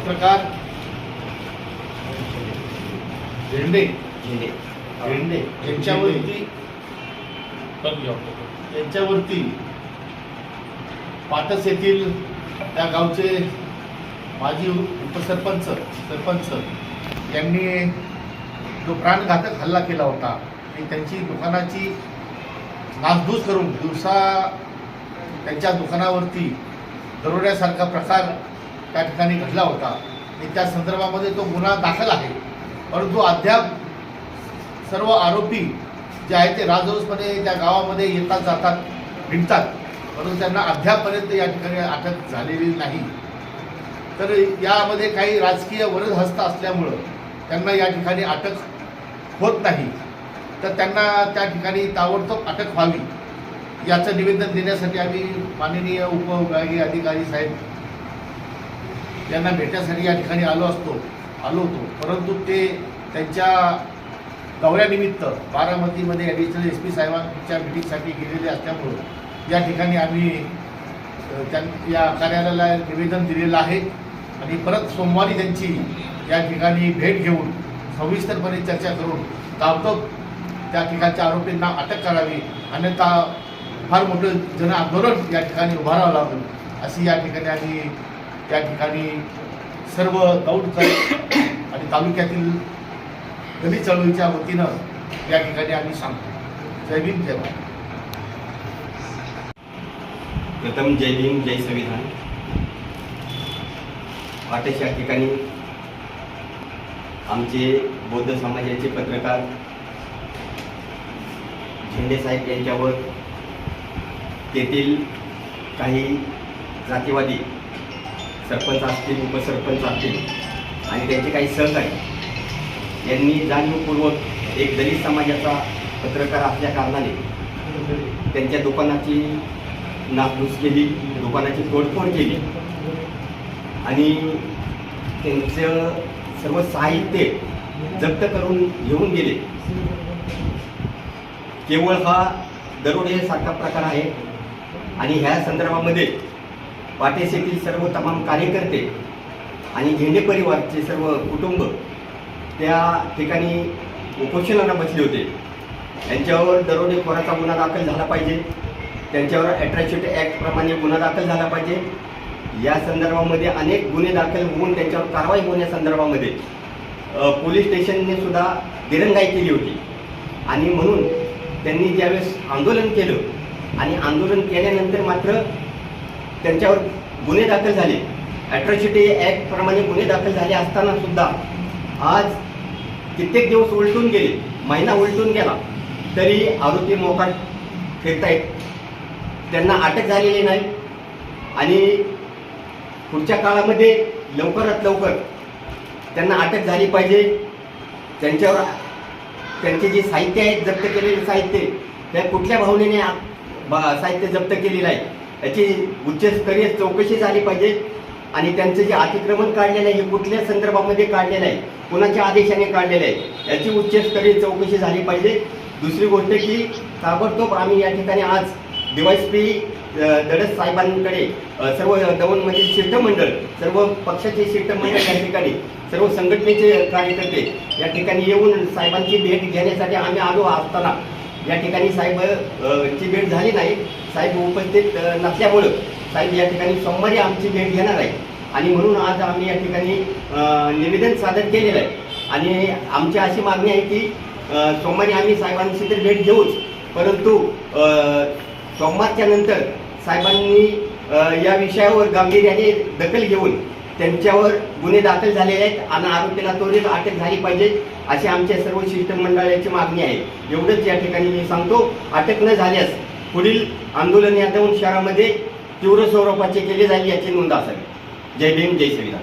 पत्रकार झेंडे झेंडे झेंडे यांच्यावरती यांच्यावरती पाटस येथील त्या गावचे माजी उपसरपंच सरपंच यांनी जो प्राणघातक हल्ला केला होता आणि त्यांची दुकानाची नासधूस करून दिवसा त्यांच्या दुकानावरती दरोड्यासारखा प्रकार त्या ठिकाणी घडला होता. आणि त्या संदर्भामध्ये तो गुन्हा दाखल आहे. परंतु अद्याप सर्व आरोपी जे आहेत ते राजरोसपणे त्या गावामध्ये येतात जातात भिंडतात. परंतु त्यांना अद्यापपर्यंत या ठिकाणी अटक झालेली नाही. तर यामध्ये काही राजकीय वरद हस्त असल्यामुळं त्यांना या ठिकाणी अटक होत नाही. तर त्यांना त्या ठिकाणी ताबडतोब अटक व्हावी याचं निवेदन देण्यासाठी आम्ही माननीय उपविभागीय अधिकारी साहेब यांना भेटण्यासाठी या ठिकाणी आलो असतो आलो होतो. परंतु ते त्यांच्या दौऱ्यानिमित्त बारामतीमध्ये ॲडिशनल एस पी साहेबांच्या मिटिंगसाठी गेलेले असल्यामुळं या ठिकाणी आम्ही त्यां या कार्यालयाला निवेदन दिलेलं आहे. आणि परत सोमवारी त्यांची या ठिकाणी भेट घेऊन सविस्तरपणे चर्चा करून ताबडतोब त्या ठिकाणच्या आरोपींना अटक करावी. अन्यथा फार मोठं जन आंदोलन या ठिकाणी उभारावं लागेल अशी या ठिकाणी आम्ही त्या ठिकाणी सर्व दौड आणि तालुक्यातील गली चळवळीच्या वतीनं या ठिकाणी आम्ही सांगतो. जय भीम जय प्रथम जय भीम जय संविधान. वाटेश या ठिकाणी आमचे बौद्ध समाजाचे पत्रकार झेंडे साहेब यांच्यावर तेथील काही जातीवादी सरपंच असतील उपसरपंच असतील आणि त्यांचे काही सहकारी यांनी जाणीवपूर्वक एक दलित समाजाचा पत्रकार असल्या कारणाने त्यांच्या दुकानाची नासधूस केली दुकानाची तोडफोड केली. आणि त्यांचं सर्व साहित्य जप्त करून घेऊन गेले. केवळ हा दरोडेसारखा प्रकार आहे. आणि ह्या संदर्भामध्ये पाटेस येथील सर्व तमाम कार्यकर्ते आणि झेंडे परिवारचे सर्व कुटुंब त्या ठिकाणी उपोषणाला बसले होते. त्यांच्यावर दरोडेखोराचा गुन्हा दाखल झाला पाहिजे. त्यांच्यावर अट्रॅसिटी ॲक्टप्रमाणे गुन्हा दाखल झाला पाहिजे. या संदर्भामध्ये अनेक गुन्हे दाखल होऊन त्यांच्यावर कारवाई होण्यासंदर्भामध्ये पोलीस स्टेशनने सुद्धा दिरंगाई केली होती. आणि म्हणून त्यांनी ज्यावेळेस आंदोलन केलं आणि आंदोलन केल्यानंतर मात्र त्यांच्यावर गुन्हे दाखल झाले. ॲट्रॉसिटी ॲक्टप्रमाणे गुन्हे दाखल झाले असताना सुद्धा आज कित्येक दिवस उलटून गेले महिना उलटून गेला तरी आरोपी मोकाट फिरतायत. त्यांना अटक झालेली नाही आणि पुढच्या काळामध्ये लवकरात लवकर त्यांना अटक झाली पाहिजे. त्यांच्यावर त्यांचे जे साहित्य आहेत जप्त केलेले साहित्य त्या कुठल्या भावनेने बा- साहित्य जप्त केलेलं आहे? याची उच्चस्तरीय चौकशी झाली पाहिजे आणि त्यांचं जे अतिक्रमण काढलेलं आहे हे कुठल्या संदर्भामध्ये काढलेलं आहे कोणाच्या आदेशाने काढलेलं आहे याची उच्चस्तरीय चौकशी झाली पाहिजे. दुसरी गोष्ट की ताबडतोब आम्ही या ठिकाणी आज डीवायसपी दडस साहेबांकडे सर्व दवनमधील शिष्टमंडळ सर्व पक्षाचे शिष्टमंडळ या ठिकाणी सर्व संघटनेचे कार्यकर्ते या ठिकाणी येऊन साहेबांची भेट घेण्यासाठी आम्ही आलो असताना या ठिकाणी साहेब ची भेट झाली नाही. साहेब उपस्थित नसल्यामुळं साहेब या ठिकाणी सोमवारी आमची भेट घेणार आहे. आणि म्हणून आज आम्ही या ठिकाणी निवेदन सादर केलेलं आहे. आणि आमची अशी मागणी आहे की सोमवारी आम्ही साहेबांची तर भेट घेऊच परंतु सोमवारच्या नंतर साहेबांनी या विषयावर गांभीर्याने दखल घेऊन त्यांच्यावर गुन्हे दाखल झालेले आहेत आणि आरोपीला त्वरित अटक झाली पाहिजे अशी आमच्या सर्व शिष्टमंडळाची मागणी आहे. एवढंच या ठिकाणी मी सांगतो. अटक न झाल्यास पुढील आंदोलन या दोन शहरामध्ये तीव्र स्वरूपाचे केले जाईल याची नोंद असावी. जय भीम जय श्रीराम.